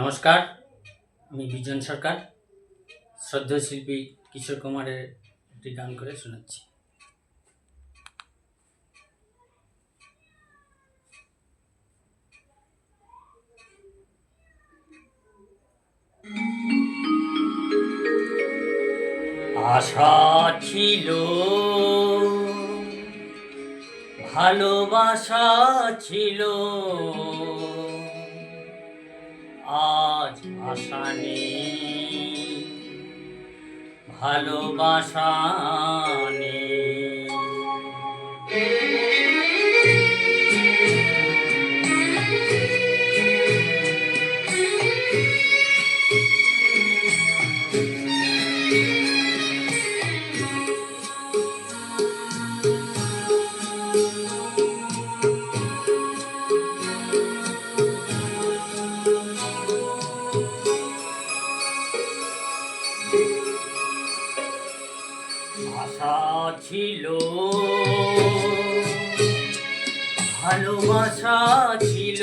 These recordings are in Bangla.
নমস্কার, আমি বিজন সরকার শ্রদ্ধেয় শিল্পী কিশোর কুমারের একটি গান করে শোনাচ্ছি। আশা ছিল, ভালোবাসা ছিল আজ আশা নেই ভালোবাসা ছিল। ভালোবাসা ছিল।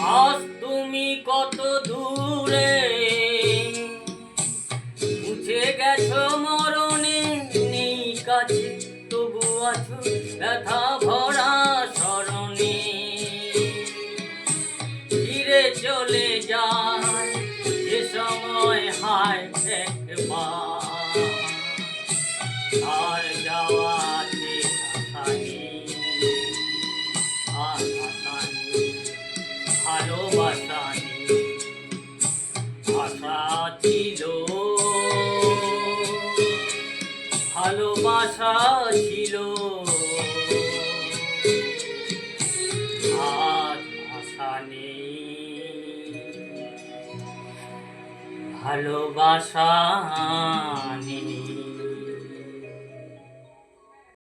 আজ তুমি কত দূরে? মুছে গেছো মরণে, নেই কাছে, তবু আছো ব্যথা ভরা স্মরণে। ফিরে চলে যায়, যে সময় হায় একবার। আর যাওয়া ভালোবাসা ছিল আশা নেই। ভালোবাসা